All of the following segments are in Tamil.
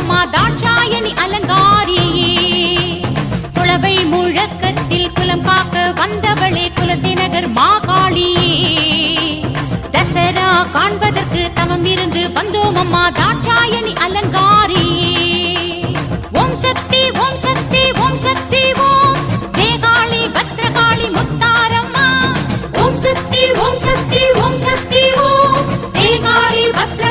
உமா தாட்சாயணி அலங்காரியே. குளவை முழக்கத்தில் குலம் காக்க வந்தவளே குலசி மாகாளியே. தசரா காண்பதற்கு தவம் இருந்து வந்தோம் அம்மா தாட்சாயணி அலங்காரியே. ஓம் சக்தி ஓம் சக்தி ஓம் சக்தி ஓம். தேகாளி பத்ரகாளி முத்தாரம்மா. ஓம் சக்தி ஓம் சக்தி ஓம் சக்தி ஓம். தேகாளி பத்ர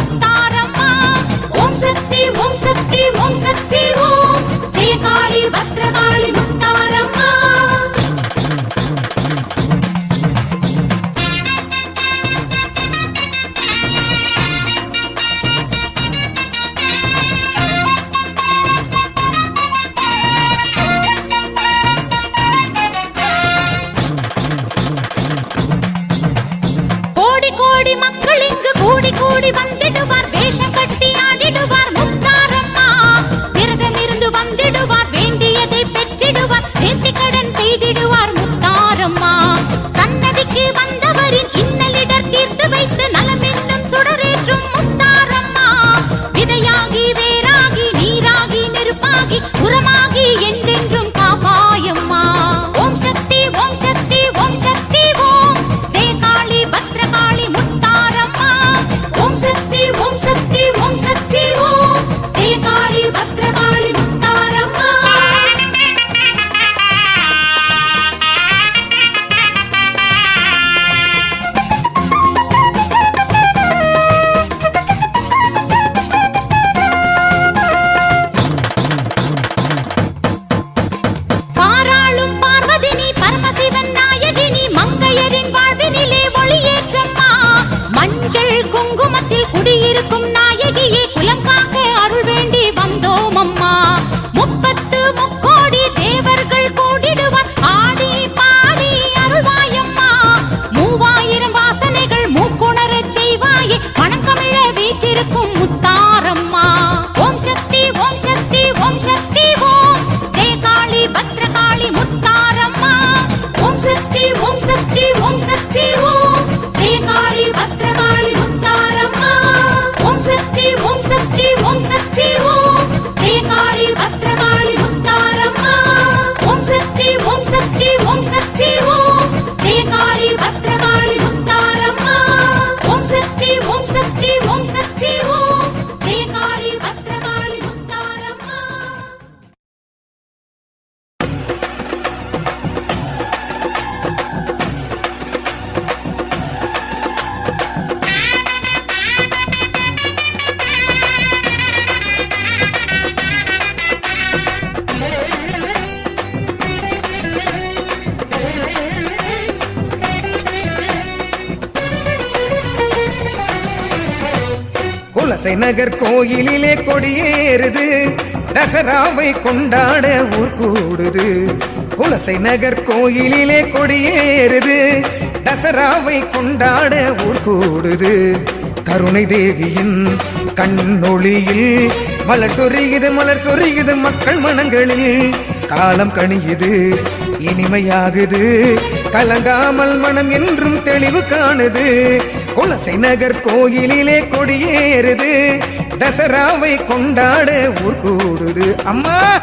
Está குலசை நகர் கோயிலிலே கொடியேறுது. தசராவை கொண்டாட ஊர் கூடுது. குலசை நகர் கோயிலிலே கொடியேறுது. தசராவை கொண்டாட ஊர் கூடுது. கருணை தேவியின் கண்ணொளியில் மலர் சொரியுது மலர் சொரியுது மக்கள் மனங்களில். காலம் கணியுது இனிமையாகுது. கலங்காமல் மனம் என்றும் தெளிவு காணுது. குலசை நகர் கோயிலிலே கொடியேறுது. தசராவை கொண்டாட ஊர் கூடுது. அம்மா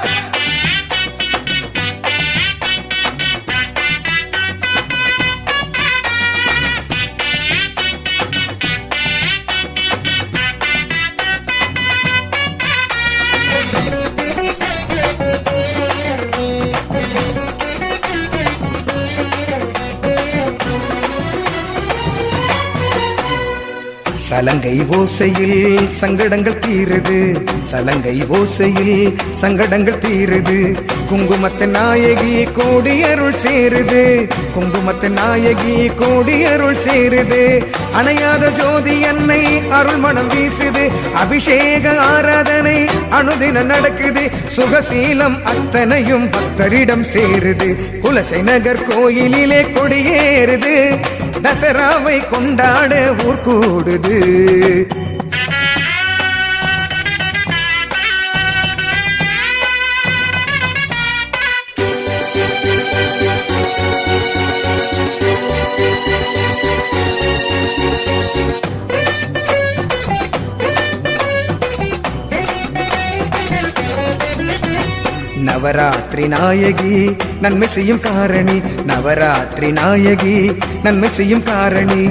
சலங்கை ஓசையில் சங்கடங்கள் தீருது. சலங்கை ஓசையில் சங்கடங்கள் தீருது. குங்குமத்த நாயகி கோடி அருள் சேருது. குங்குமத்த நாயகி கோடி அருள் சேருது. அணையாத ஜோதி என்னை அருள் மனம் வீசுது. அபிஷேக ஆராதனை அனுதினம் நடக்குது. சுகசீலம் அத்தனையும் பக்தரிடம் சேருது. குலசை நகர் கோயிலிலே கொடியேறுது. தசராவை கொண்டாட ஊர் கூடுது. நவராத்திரி நாயகி நன்மை செய்யும் காரணி. நவராத்திரி நாயகி நன்மை செய்யும் காரணி.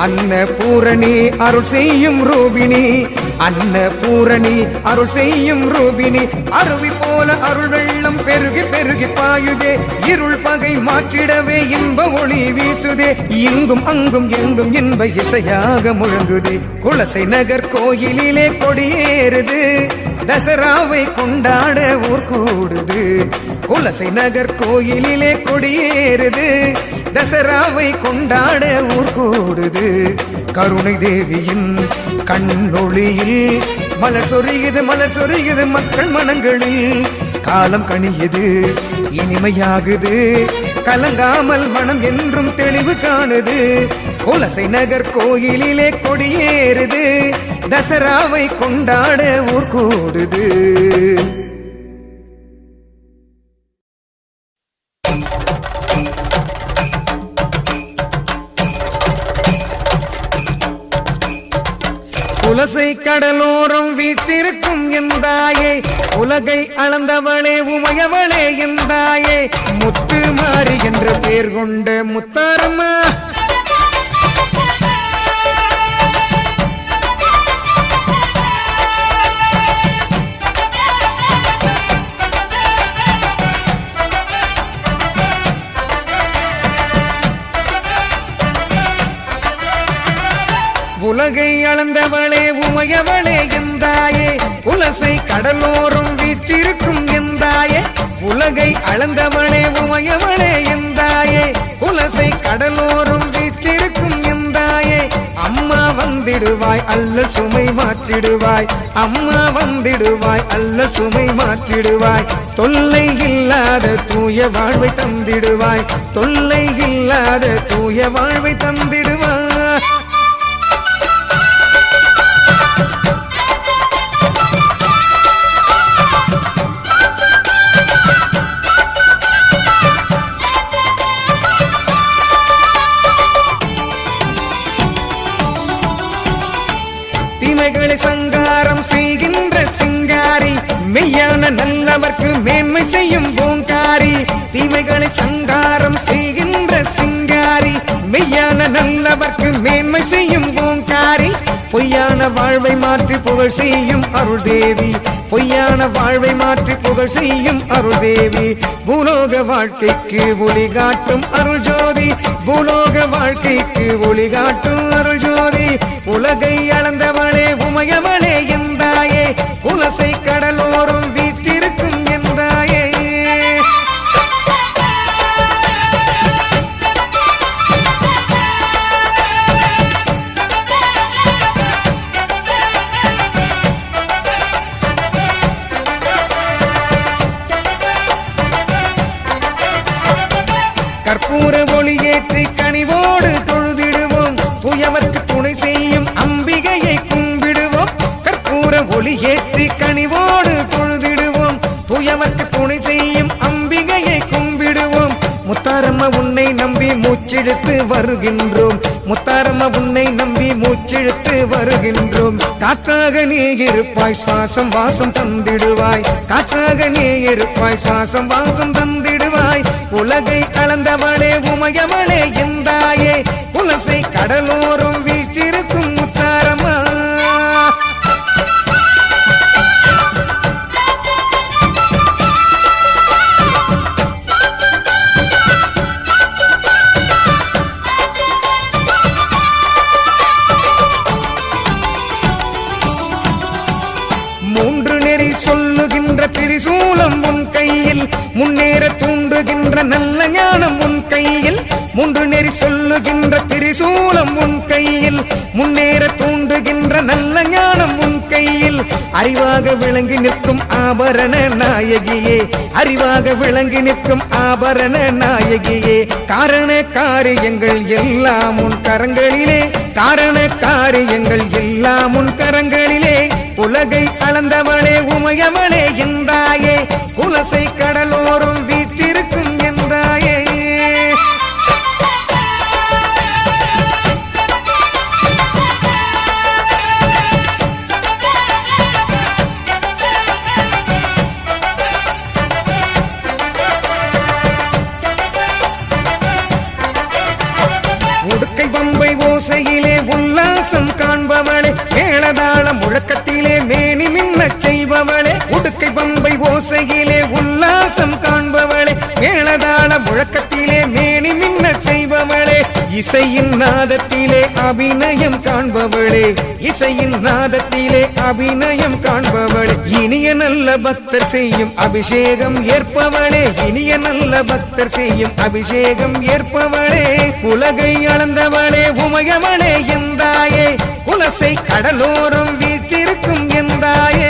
அன்ன பூரணி அருள் செய்யும் ரூபிணி. அன்ன பூரணி அருள் செய்யும் ரூபிணி. அருவி போல அருள் வெள்ளம் பெருகி பெருகி பாயுதே. இருள் பகை மாற்றிடவே இன்ப ஒளி வீசுதே. இங்கும் அங்கும் எங்கும் இன்ப இசையாக முழங்குதே. குலசை நகர் கோயிலிலே கொடியேறுது. தசராவை கொண்டாட ஊர் கூடுது. குலசை நகர் கோயிலிலே கொடியேறுது. தசராவை கொண்டாட ஊர் கூடுது. கருணை தேவியின் கண்ணொளியில் மலர் சொரியுது மலர் சொரியுது மக்கள் மனங்களில். காலம் கணியது இனிமையாகுது. கலங்காமல் மனம் என்றும் தெளிவு காணுது. குலசை நகர் கோயிலிலே கொடியேறுது. தசராவை கொண்டாட ஊர் கூடுது. வீற்றிருக்கும் எந்தாயே உலகை அளந்தவளே உமையவளே எந்தாயே முத்து மாறி என்று பேர் கொண்ட முத்தாரம்மா. உலகை அளந்தவளே உமையவளே உலசை கடலோரும் வீற்றிருக்கும் எந்தாயே? உலகை அளந்தவளே உமையவளே எந்தாயே? உலசை கடலோரும் வீற்றிருக்கும் எந்தாயே? அம்மா வந்திடுவாய் அல்ல சுமை மாற்றிடுவாய். அம்மா வந்திடுவாய் அல்ல சுமை மாற்றிடுவாய். தொல்லை இல்லாத தூய வாழ்வை தந்திடுவாய். தொல்லை இல்லாத தூய வாழ்வை தந்திடுவாய் அவர்க்கு மேன்மை செய்யும் பூங்காரி தீமைகளை சங்காரம் செய்கின்ற சிங்காரி மெய்யான நல்லவர்க்கு மேன்மை செய்யும் பூங்காரி பொய்யான வாழ்வை மாற்றி புகழ் செய்யும் அருள் தேவி பொய்யான வாழ்வை மாற்றி புகழ் செய்யும் அருள் தேவி பூலோக வாழ்க்கைக்கு ஒளி காட்டும் அருள் ஜோதி பூலோக வாழ்க்கைக்கு ஒளி காட்டும் அருள் ஜோதி உலகை அளந்தவளே உமையவளே எந்தாயே குலசை கடலோரும் வீட்டில் கற்பூர ஒளியேற்றி கனிவோடு தொழுதிடுவோம். துயவர்க்கு துணை செய்யும் அம்பிகையை கும்பிடுவோம். கற்பூர ஒளியேற்றி கனிவோடு தொழுதிடுவோம். துயவர்க்கு துணை செய்யும் முத்தாரம்மா உன்னை நம்பி மூச்சிழுத்து வருகின்றோம். முத்தாரம்மா உன்னை நம்பி மூச்சிழுத்து வருகின்றோம். காற்றாக நீ இருப்பாய் சுவாசம் வாசம் தந்திடுவாய். காற்றாக நீ இருப்பாய் சுவாசம் வாசம் தந்திடுவாய். உலகை அளந்தவளே உமயமளே எந்தாயே குலசை கடலோரம் வீச்சிருக்கும் மூன்று நெறி சொல்லுகின்ற திரிசூலம் உன் கையில் முன்னேற தூண்டுகின்ற நல்ல ஞானம் உன் கையில். மூன்று நெறி சொல்லுகின்ற திரிசூலம் உன் கையில் முன்னேற தூண்டுகின்ற நல்ல ஞானம் உன் கையில். அறிவாக விளங்கி நிற்கும் ஆபரண நாயகியே அறிவாக விளங்கி நிற்கும் ஆபரண நாயகியே. காரண காரியங்கள் எல்லாம் உன் கரங்களிலே காரண காரியங்கள் எல்லாம் உன் கரங்களிலே. உலகை அளந்தவளே உமையவளே என்றாயே. குலசை முழக்கத்திலே மேனி மின்ன செய்பவளே. இசையின் நாதத்திலே அபிநயம் காண்பவளே. இசையின் நாதத்திலே அபிநயம் காண்பவளே. இனிய நல்ல பக்தர் செய்யும் அபிஷேகம் ஏற்பவளே. இனிய நல்ல பக்தர் செய்யும் அபிஷேகம் ஏற்பவளே. உலகை அளந்தவளே உமையவளே எந்தாயே குலசை கடலோரம் வீற்றிருக்கும் எந்தாயே